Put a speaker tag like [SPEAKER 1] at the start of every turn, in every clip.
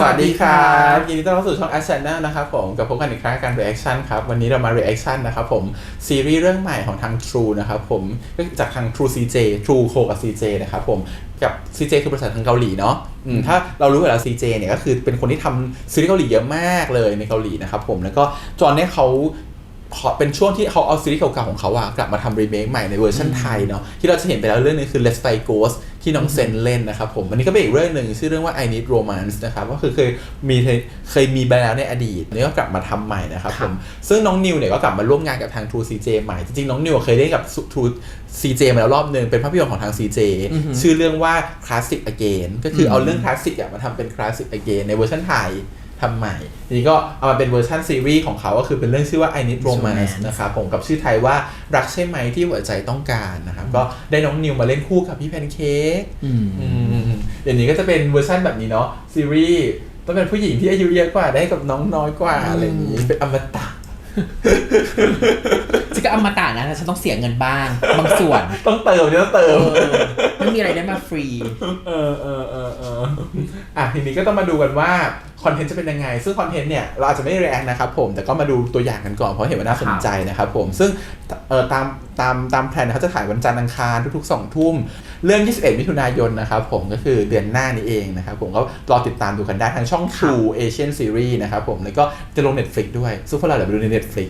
[SPEAKER 1] สวัสดีครับยินดีต้อนรับสู่ช่อง a อ c h a n n e l นะครับผมกับพบกันอีกครั้งกับการ reaction ครับ วันนี้เรามา reaction นะครับผม ซีรีส์เรื่องใหม่ของทาง True นะครับผมก็จากทาง True CJ True Co กับ CJ นะครับผมกับ CJ คือบริษัททางเกาหลีเนาะอืมถ้าเรารู้อยู่แล้ว CJ เนี่ยก็คือเป็นคนที่ทำซีรีส์เกาหลีเยอะมากเลยในเกาหลีนะครับผมแล้วก็จอนเนี่ยเขา ขอเป็นช่วงที่เขาเอาซีรีส์เก่าๆของเขาอะกลับมาทำรีเมคใหม่ในเวอร์ชันไทยเนาะที่เราจะเห็นไปแล้วเรื่องนึงคือ Let's Stay Ghost ที่น้องเซนเล่นนะครับผมอันนี้ก็เป็นอีกเรื่องหนึ่งชื่อเรื่องว่า I Need Romance นะครับก็คือเคยมีเคยมีไปแล้วในอดีตอันนี้ก็กลับมาทำใหม่นะครับผมซึ่งน้องนิวเนี่ยก็กลับมาร่วมงานกับทาง True CJ ใหม่ จริงๆ น้องนิวเคยเล่นกับ True CJ มาแล้วรอบหนึ่งเป็นภาพยนตร์ของทาง CJ ชื่อเรื่องว่า Classic Again ก็คือเอาเรื่องคลาสสิกอะมาทำเป็น Classic Again ในเวอร์ชันไทย ทำใหม่ทีนี้ก็เอามาเป็นเวอร์ชันซีรีส์ของเขาก็คือเป็นเรื่องชื่อว่า I Need Romance นะครับผมกับชื่อไทยว่ารักใช่ไหมที่หัวใจต้องการนะครับก็ได้น้องนิวมาเล่นคู่กับพี่แพนเค้ก
[SPEAKER 2] อืม
[SPEAKER 1] อืมเดี๋ยวนี้ก็จะเป็นเวอร์ชันแบบนี้เนาะซีรีส์ต้องเป็นผู้หญิงที่อายุเยอะกว่าได้กับน้องน้อยกว่าอะไรอย่างนี้เป็นอมตะ
[SPEAKER 2] ฉันก็อมตะนะแต่ฉันต้องเสียเงินบ้าง บางส่วน
[SPEAKER 1] ต้องเติมเดี๋ยวต้องเติ
[SPEAKER 2] เอ
[SPEAKER 1] ม
[SPEAKER 2] อไม่มีอะไรได้มาฟรี
[SPEAKER 1] เออเออเออเอออะทีนี้ก็ต้องมาดูกันว่าคอนเทนต์จะเป็นยังไง ซึ่งคอนเทนต์เนี่ยเราอาจจะไม่ได้แรงนะครับผม แต่ก็มาดูตัวอย่างกันก่อนเพราะเห็นว่าน่าสนใจนะครับผม ซึ่งเออตามตามตามแพลนเขาจะถ่ายวันจันทร์อังคารทุกๆ 2 ทุ่ม เรื่อง 21 มิถุนายนนะครับผมก็คือเดือนหน้านี้เองนะครับผมก็รอติดตามดูกันได้ทางช่อง True Asian Series นะครับผม แล้วก็จะลง Netflix ด้วย ซึ่งพวกเราเดี๋ยวไปดูใน Netflix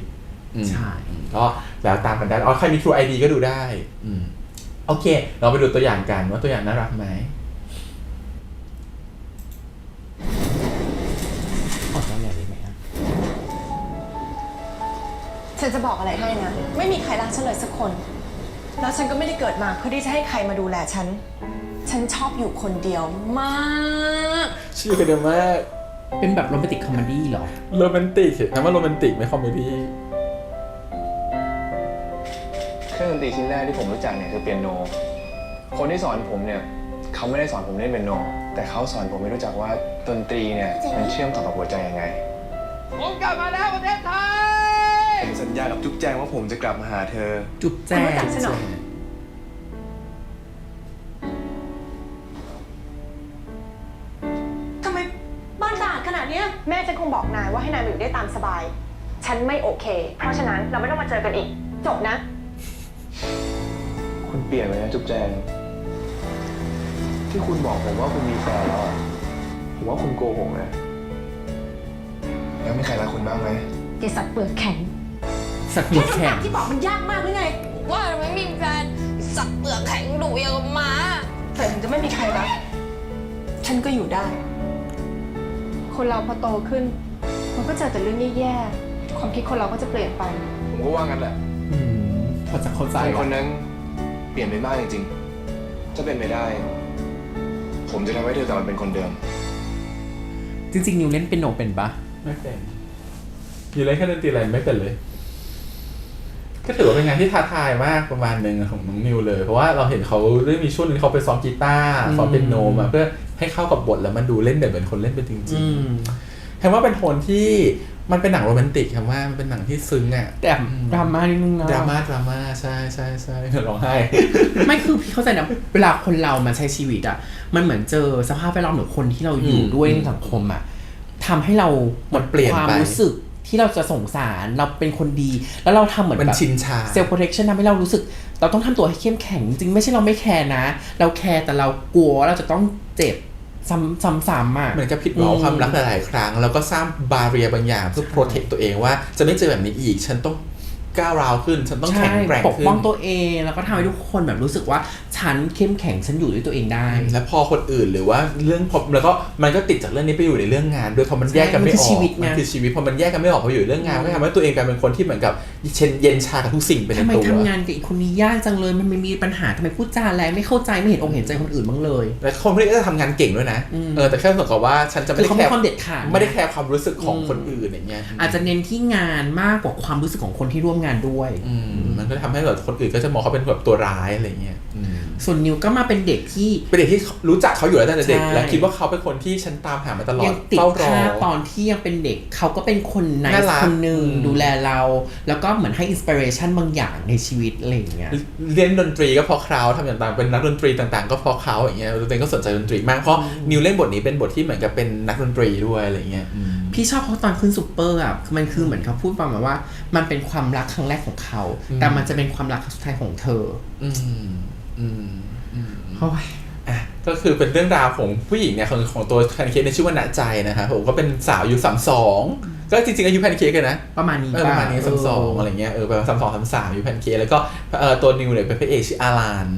[SPEAKER 1] อืม
[SPEAKER 2] ใช่
[SPEAKER 1] ก็แล้วตามกันได้อ๋อใครมี True ID ก็ดูได้อืมโอเค เราไปดูตัวอย่างกันว่าตัวอย่างน่ารักไหม
[SPEAKER 3] ฉันจะบอกอะไรให้นะ ไม่มีใครรักฉันเลยสักคน แล้วฉันก็ไม่ได้เกิดมาเพื่อที่จะให้ใครมาดูแลฉัน ฉันชอบอยู่คนเดียวมาก
[SPEAKER 1] ชื่อกันเดียวมาก
[SPEAKER 2] เป็นแบบโรแมนติกคอมเมดี้เหรอ
[SPEAKER 1] โรแมนติกนะว่าโรแมนติกไม่คอมเมดี้
[SPEAKER 4] เครื่องดนตรีชิ้นแรกที่ผมรู้จักเนี่ยคือเปียโน คนที่สอนผมเนี่ยเขาไม่ได้สอนผมเล่นเปียโน แต่เขาสอนผมให้รู้จักว่าดนตรีเนี่ยมันเชื่อมต่อกับหัวใจยังไง
[SPEAKER 5] ผมกลับมาแล้วประเทศไทย
[SPEAKER 4] ผมสั ญญากับจุ๊บแจงว่าผมจะกลับมาหาเธอ
[SPEAKER 2] จุ๊บแจ
[SPEAKER 3] คุณรู้
[SPEAKER 2] ง
[SPEAKER 3] จักฉันเหรอทำไมบ้านสะอาดขนาดเนี้ย แม่ฉันคงบอกนายว่าให้นายมาอยู่ได้ตามสบาย ฉันไม่โอเค เพราะฉะนั้นเราไม่ต้องมาเจอกันอีก จบนะ
[SPEAKER 4] คุณเปลี่ยนไปนะจุ๊บแจง ที่คุณบอกผมว่าคุณมีแฟนแล้วอะผมว่าคุณโกหกนะ แล้วมีใครรักคุณบ้างไหม
[SPEAKER 3] เกสัตว์เปลือกแข็ง
[SPEAKER 2] สักหมุดแข่ง
[SPEAKER 3] ที่บอกมันยากมากหรือไง
[SPEAKER 6] ว่าทำไมไม่มีแฟนสัตว์เปลือกแข็งดุอย่างกับหมา
[SPEAKER 3] แต่ถึงจะไม่มีใครรักฉันก็อยู่ได้ คนเราพอโตขึ้น มันก็เจอแต่เรื่องแย่ๆความคิดคนเราก็จะเปลี่ยนไป
[SPEAKER 4] ผมก็ว่างั้นแหละ
[SPEAKER 2] อืมพอจะเข้าใจ
[SPEAKER 4] คนค
[SPEAKER 2] ว่ะ
[SPEAKER 4] นนั้นเปลี่ยนไปมากจริงๆถ้าเป็นไปได้ ผมจะทำให้เธอกลับมาเป็นคนเดิม
[SPEAKER 2] จริงๆนิวเล่นเป็นโนเป็นปะ
[SPEAKER 1] ไม่เป็นอยู่เล่นแค่ดนตรีอะไรไม่เป็นเลย ก็ถือว่าเป็นงานที่ท้าทายมากประมาณหนึ่งของน้องนิวเลย เพราะว่าเราเห็นเขาได้มีช่วงหนึงเขาไปซ้อมกีตาร์ซ้อมเป็นโนมาเพื่อให้เข้ากับบทแล้วมันดูเล่นแบบเหมือนคนเล่นเป็นจริง
[SPEAKER 2] อืม
[SPEAKER 1] ๆแค่ว่าเป็นโทนที่มันเป็นหนังโรแมนติกคำว่ามันเป็นหนังที่ซึ้งอะ
[SPEAKER 2] แต่ดราม่านิดนึงนะ
[SPEAKER 1] ดราม่าดราม่าใช่ใช่ใช่ร้องไห้
[SPEAKER 2] ไม่คือพี่เข้าใจนะเวลาคนเรามาใช้ชีวิตอะ มันเหมือนเจอสภาพแวดล้อมหรือคนที่เราอยู่
[SPEAKER 1] อืม
[SPEAKER 2] ด้วยในสังคมอะทำให้เราหมด
[SPEAKER 1] มันเปลี่ยน
[SPEAKER 2] ความ
[SPEAKER 1] ไป
[SPEAKER 2] รู้สึก ที่เราจะสงสารเราเป็นคนดี แล้วเราทำเหมือน
[SPEAKER 1] มัน
[SPEAKER 2] แบบ
[SPEAKER 1] ชินชา
[SPEAKER 2] เซลล์โปรเทคชันทำให้เรารู้สึก เราต้องทำตัวให้เข้มแข็ง จริงๆไม่ใช่เราไม่แคร์นะ เราแคร์แต่เรากลัวว่าเราจะต้องเจ็บซ้ำๆๆอะ
[SPEAKER 1] เหมือนกับผิดหวังความรักหลายๆครั้ง แล้วก็สร้างบาเรียบางอย่างเพื่อโปรเทคตัวเองว่าจะไม่เจอแบบนี้อีก ฉันต้องก้าวร้าวขึ้น ฉันต้องแข็งแกร่ง
[SPEAKER 2] ปก
[SPEAKER 1] ขึ้น
[SPEAKER 2] ป้องตัวเองแล้วก็ทำให้ทุกคนแบบรู้สึกว่า ฉันเข้มแข็งฉันอยู่ด้วยตัวเองได้
[SPEAKER 1] แล้วพอคนอื่นหรือว่าเรื่องพอแล้วก็มันก็ติดจากเรื่องนี้ไปอยู่ในเรื่องงานด้วยพอมันแยกกันไม่อ
[SPEAKER 2] มันคือชี
[SPEAKER 1] อก
[SPEAKER 2] วิตไง
[SPEAKER 1] มันคือชีวิตพอมันแยกกันไม่ออกพออยู่เรื่องงานก็ทำให้ตัวเองกลายเป็นคนที่เหมือนกับเชนเย็นชากับทุกสิ่งไปใน
[SPEAKER 2] ทำไม
[SPEAKER 1] ตัว
[SPEAKER 2] ทำงานกับอีกคนนี้ยากจังเลยมันไม่มีปัญหาทำไมพูดจาแรงไม่เข้าใจไม่เห็นอกเห็นใจคนอื่นบ้างเลย
[SPEAKER 1] แล้วคนพวกนี้ก็จะทำงานเก่งด้วยนะ
[SPEAKER 2] อืม
[SPEAKER 1] เออแต่แค่เหมือนกับว่าฉันจะไม่
[SPEAKER 2] คือ
[SPEAKER 1] ได้
[SPEAKER 2] เขา
[SPEAKER 1] แค
[SPEAKER 2] มี
[SPEAKER 1] ร์
[SPEAKER 2] ความเด็ดขาด
[SPEAKER 1] ไม่ได้แคร์ความรู้สึกของ
[SPEAKER 2] อืม
[SPEAKER 1] คนอื่นอย่างเงี้ย
[SPEAKER 2] อาจจะเน้นที่งานมากกว่าความรู้สึกของคนที่ร่วมงานด้วย
[SPEAKER 1] อืมมันก็ทำให้แบบคนอื่นก็จะมองเขาเป็นแบบตัวร้ายอะไรเงี้ยอืม
[SPEAKER 2] ส่วนนิวก็มาเป็นเด็กที่
[SPEAKER 1] เป็นเด็กที่รู้จักเขาอยู่แล้วตั้งแต่เด็ก
[SPEAKER 2] ใช่
[SPEAKER 1] และคิดว่าเขาเป็นคนที่ฉันตามหามาตลอ
[SPEAKER 2] ยั
[SPEAKER 1] ด
[SPEAKER 2] งติด
[SPEAKER 1] เฝ้ารอ
[SPEAKER 2] ภาพตอนที่ยังเป็นเด็กเขาก็เป็นคนไน
[SPEAKER 1] น่ารัก
[SPEAKER 2] คนหนึ่ง
[SPEAKER 1] อืม
[SPEAKER 2] ดูแลเรา แล้วก็เหมือนให้อินสปิเรชันบางอย่างในชีวิตอะไรอย่างเงี้ย
[SPEAKER 1] เล่นดนตรีก็เพราะเขาทำอย่างต่างเป็นนักดนตรีต่างๆ ก็เพราะเขาอย่างเงี้ยตัวเองก็สนใจดนตรีมากเพราะนิวเล่นบทนี้เป็นบทที่เหมือนกับเป็นนักดนตรีด้วยอะไรเงี้ยอืม
[SPEAKER 2] พี่ชอบเขาตอนขึ้นซูเปอร์อะคือมันคือเหมือนเขาพูดประมาณว่า มันเป็นความรักครั้งแรกของเขา
[SPEAKER 1] อืม
[SPEAKER 2] แต่มันจะเป็นความรักครั้งสุดท้ายของเธอ
[SPEAKER 1] อืมอืมอืม
[SPEAKER 2] โอ้ย
[SPEAKER 1] อะก็คือเป็นเรื่องราวของผู้หญิงเนี่ยของของตัวแพนเค้กในยชื่อว่าณใจนะครับผมก็เป็นสาวอายุสามสองก็จริงๆอายุแพนเค้กเลยนะ
[SPEAKER 2] ประมาณนี้
[SPEAKER 1] เออประมาณนี้
[SPEAKER 2] เสา
[SPEAKER 1] มสองอะไรเงี้ยเออประมาณสามสองสามสามอายุแพนเค้กแล้วก็เออตัวนิวเนี่ยเป็นพระเอกชื่ออาราน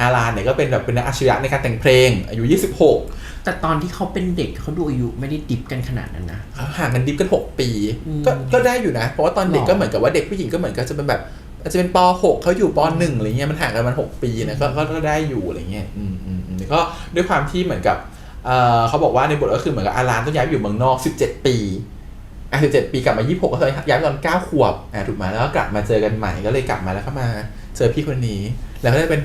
[SPEAKER 1] อารานเนี่ยก็เป็นแบบเป็นนักอัจฉริยะในการแต่งเพลง อายุ 26
[SPEAKER 2] แต่ตอนที่เขาเป็นเด็กเขาดูอายุไม่ได้ดิบกันขนาดนั้นนะ
[SPEAKER 1] ห่างกันดิฟกัน 6 ปี
[SPEAKER 2] อืม
[SPEAKER 1] ก็ก็ได้อยู่นะ เพราะว่าตอนเด็ก
[SPEAKER 2] หรอ
[SPEAKER 1] ก็เหมือนกับว่าเด็กผู้หญิงก็เหมือนกับจะเป็นแบบ อาจจะเป็นป .6 เขาอยู่ป .1 อะไรเงี้ยมันห่างกันมัน 6 ปีนะก็ก็ก็ได้อยู่อะไรเงี้ยอืมอืมอืมแล้วก็ด้วยความที่เหมือนกับเอ่อเขาบอกว่าในบทก็คือเหมือนกับอารานต้องย้ายไปอยู่เมืองนอก 17 ปีอะ17 ปีกลับมา 26ก็เลยย้ายไปตอน 9 ขวบอะถูกไหมแล้วก็กลับมาเจอกันใหม่ก็เลยกลับมาแล้วก็มาเจอพี่คนนี้ แล้วก็ได้เป็น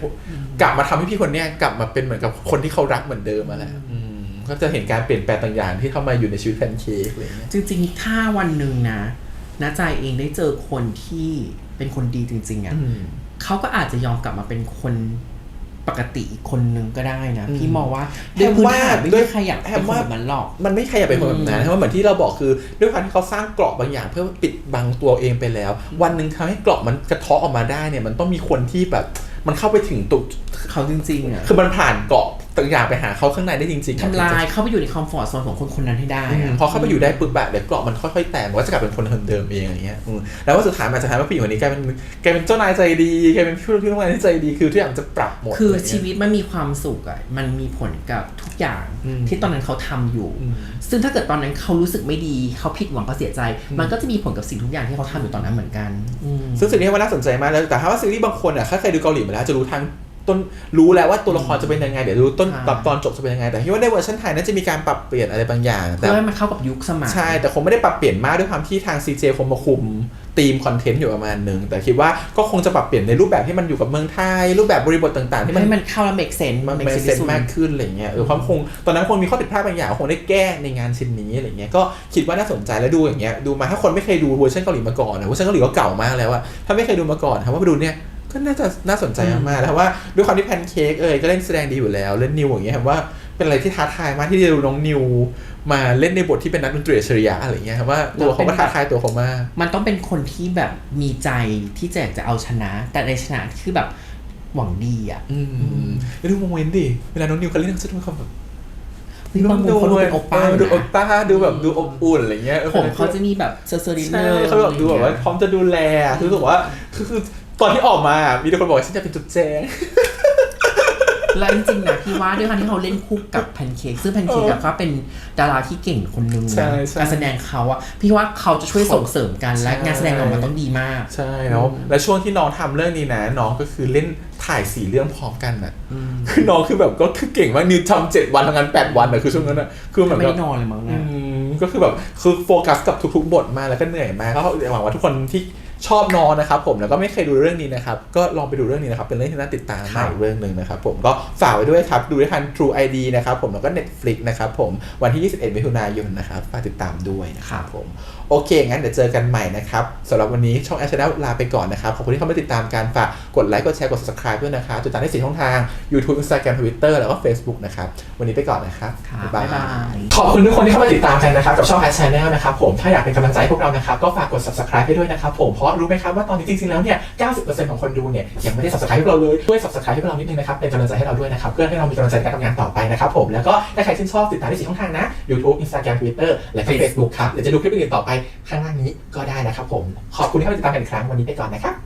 [SPEAKER 1] กลับมาทำให้พี่คนเนี้ยกลับมาเป็นเหมือนกับคนที่เขารักเหมือนเดิมมาแหละอืมก็จะเห็นการเปลี่ยนแปลงต่างอย่างที่เข้ามาอยู่ในชีวิตแพนเค้กอะไรเงี้ย
[SPEAKER 2] จริงๆ ถ้าวันหนึ่งนะนาใจเองได้เจอคนที่ เป็นคนดีจริง ๆอะ
[SPEAKER 1] อืม
[SPEAKER 2] เขาก็อาจจะยอมกลับมาเป็นคนปกติอีกคนนึงก็ได้นะ
[SPEAKER 1] อืม
[SPEAKER 2] พี่มองว่า
[SPEAKER 1] แฮ
[SPEAKER 2] ด้วย
[SPEAKER 1] ม
[SPEAKER 2] พื้น
[SPEAKER 1] ว่า
[SPEAKER 2] ฐานไม่
[SPEAKER 1] ด้วย
[SPEAKER 2] มีใครอยาก
[SPEAKER 1] แฮ
[SPEAKER 2] เป็น
[SPEAKER 1] ม
[SPEAKER 2] คน
[SPEAKER 1] ว่า
[SPEAKER 2] แบบนั้นหรอก
[SPEAKER 1] มันไม่ใครอยากเป็นคนแบบนั้นเพราะว่าเหมือนที่เราบอกคือ ด้วยความที่เขาสร้างเกราะบางอย่าง เพื่อปิดบังตัวเองไปแล้ว วันหนึ่งทำให้เกราะมันกระเทาะออกมาได้เนี่ย มันต้องมีคนที่แบบ มันเข้าไปถึงตุก
[SPEAKER 2] เขาจริงๆอะ
[SPEAKER 1] คือมันผ่านเกราะ ต่างอย่างไปหาเขาข้างในได้จริงๆ
[SPEAKER 2] ทำลายเข้าไปอยู่ในคอมฟอร์ทโซนของคนคนนั้นให้ได้
[SPEAKER 1] อืม
[SPEAKER 2] อะ
[SPEAKER 1] พอเข้าไปอยู่ได้ปุ๊บแบบเดี๋ยวเกราะมันค่อยๆแตกมันก็จะกลายเป็นคนคนเดิมเองอย่างเงี้ยอืมแล้วว่าสุดท้ายมันจะทำให้ผู้หญิงคนนี้กลายเป็นกลายเป็นเจ้านายใจดีกลายเป็นผู้ที่ทำงานที่ใจดีคือทุกอย่างจะปรับหมด
[SPEAKER 2] คือ
[SPEAKER 1] อะไรเงี้ย
[SPEAKER 2] ชีวิตมันมีความสุขอะมันมีผลกับทุกอย่าง
[SPEAKER 1] อืม
[SPEAKER 2] ที่ตอนนั้นเขาทำอยู่
[SPEAKER 1] อืม
[SPEAKER 2] ซึ่งถ้าเกิดตอนนั้นเขารู้สึกไม่ดีเขาผิดหวังเขาเสียใจ มันก็จะมีผลกับสิ่งทุกอย่างที่เขาทำอยู่ตอนนั้นเหมือนกันอืม
[SPEAKER 1] ซึ่งสิ่งนี้มันน่าสนใจมากแล้วแต่ถ้าว่าซีรีส์บางคนอะถ้าใครดูเกาหลีมาแล้วจะรู้ทาง ต้นรู้แล้วว่าตัวละครจะเป็นยังไงเดี๋ยวดูต้น
[SPEAKER 2] ใช่
[SPEAKER 1] ตอนตอนจบจะเป็นยังไง แต่ที่ว่าในเวอร์ชันไทยน่าจะมีการปรับเปลี่ยนอะไรบางอย่างแต่
[SPEAKER 2] เพื่อให้มันเข้ากับยุคสมัย
[SPEAKER 1] ใช่แต่คงไม่ได้ปรับเปลี่ยนมากด้วยความที่ทาง CJ คงมาคุมทีมคอนเทนต์อยู่ประมาณหนึ่งแต่คิดว่าก็คงจะปรับเปลี่ยนในรูปแบบที่มันอยู่กับเมืองไทย รูปแบบบริบทต่างๆ ที่มัน
[SPEAKER 2] ให้มันเข้าแล้ว make sense
[SPEAKER 1] มัน
[SPEAKER 2] make
[SPEAKER 1] เป็น
[SPEAKER 2] sense
[SPEAKER 1] เซน
[SPEAKER 2] ที่สุด
[SPEAKER 1] มากขึ้นอะไรเงี้ยเออความคงตอนนั้นคงมีข้อผิดพลาดบางอย่างคงได้แก้ในงานชิ้นนี้อะไรเงี้ยก็คิดว่าน่าสนใจแล้วดูอย่างเงี้ยดูมาถ้าคนไม่เคยดูเวอร์ชันเกาหลีมาก่อนนะเวอร์ชันเกาหลีก็เก่ามากแล้วอะถ้าไม่เคยดูมาก่อนครับว่าไปดูเนี่ย ก็น่าจะน่าสนใจมากๆแล้วว่าด้วยความที่แพนเค้กเอยก็เล่นแสดงดีอยู่แล้วเล่นนิวอย่างเงี้ยครับว่าเป็นอะไรที่ท้าทายมากที่จะดูน้องนิวมาเล่นในบทที่เป็นนักดนตรีอัจฉริยะอะไรเงี้ยครับว่าตัวเขาก็ท้าทายตัวเขามาก
[SPEAKER 2] มันต้องเป็นคนที่แบบมีใจที่จะอยากจะเอาชนะ แต่ในชนะคือแบบหวังดีอะ
[SPEAKER 1] อืมแล้วดูโมเมนต์ดิเวลาน้องนิวเขาเล่นเขาจะดูเขาแบบ
[SPEAKER 2] นี่บางมุมเขาดูเป็นโอป้า
[SPEAKER 1] เดูโอ
[SPEAKER 2] นะ
[SPEAKER 1] ป้าดูแบบดูอบอุ่นอะไรเงี้ย
[SPEAKER 2] ผมเขาจะมีแบบเซอร์เซอร์ดินเน
[SPEAKER 1] ใช่
[SPEAKER 2] อร์
[SPEAKER 1] เขาแบบดูแบบว่าพร้อมจะดูแลคือรู้สึกว่าคือคือ ตอนที่ออกมา มีแต่คนบอกว่าฉันจะเป็นจุดแจง
[SPEAKER 2] แล้วจริงๆนะพี่ว่าด้วยความที่เขาเล่นคู่กับแพนเค้กซึ่งแพนเค้กอะก็เป็นดาราที่เก่งคนนึง
[SPEAKER 1] ใช่
[SPEAKER 2] นะ
[SPEAKER 1] ใช่
[SPEAKER 2] การแสดงเขาอะพี่ว่าเขาจะช่วยส่งเสริมกันและ
[SPEAKER 1] ใช่
[SPEAKER 2] งานแสดงออกมาต้องดีมาก
[SPEAKER 1] ใช่แล้วแล้วช่วงที่น้องทำเรื่องนี้นะ น้องก็คือเล่นถ่ายสี่เรื่องพร้อมกันอะคือน้องคือแบบก็คือเก่งมากนิวทำเจ็ดวันทำงานแปดวันอะคือช่วงนั้นอะคือเหมือน
[SPEAKER 2] ไม่
[SPEAKER 1] กับ
[SPEAKER 2] ได้นอนเลยมั้ง
[SPEAKER 1] อื
[SPEAKER 2] นะ
[SPEAKER 1] มก็คือแบบคือโฟกัสกับทุกๆ บทมากแล้วก็เหนื่อยมากก็หวังว่าทุกคนที่ ชอบน้องนะครับผมแล้วก็ไม่เคยดูเรื่องนี้นะครับ ก็ลองไปดูเรื่องนี้นะครับ เป็นเรื่องที่น่าติดตามมากอีกเรื่องหนึ่งนะครับผมก็ฝากไว้ด้วยครับ ดูได้ทาง True ID นะครับผมแล้วก็ Netflix นะครับผมวันที่ 21 มิถุนายนนะครับฝากติดตามด้วยนะครับผมโอเค งั้นเดี๋ยวเจอกันใหม่นะครับสำหรับวันนี้ช่องแอชแนลลาไปก่อนนะครับ ขอบคุณที่เข้ามาติดตามการฝากกดไลค์กดแชร์กด subscribe ด้วยนะครับติดตามได้สี่ช่องทาง YouTube Instagram Twitter แล้วก็ Facebook นะครับวันนี้ไปก่อนนะครับ
[SPEAKER 2] ค่ะบ๊ายบาย
[SPEAKER 1] ขอบคุณทุกคนที่เข้ามาติดตามกันนะครับกับช่อง a d Channel นะครับผมถ้าอยากเป็นกำลังใจให้พวกเรานะครับก็ฝากกด subscribe ให้ด้วยนะครับผมเพราะรู้ไหมครับว่าตอนนี้จริงๆแล้วเนี่ย 90%ของคนดูเนี่ยยังไม่ได้ subscribe ให้พวกเราเลยช่วย subscribe ให้พวกเรานิดนึงนะครับเป็นกำลังใจให้เราด้วยนะครับเพื่อให้เรามีกำลังใจในการทำงานต่อไปนะครับผมแล้วก็ถ้าใครชื่นชอบติดตามได้สี่ช่องทางนะ YouTube Instagram Twitter และก็ Facebook ครับเดี๋ยวจะดูคลิปอื่นๆต่อไปข้างล่างนี้ก็ได้นะครับผมขอบคุณที่เข้ามาติดตามกันอีกครั้งวันนี้ไปก่อนนะครับ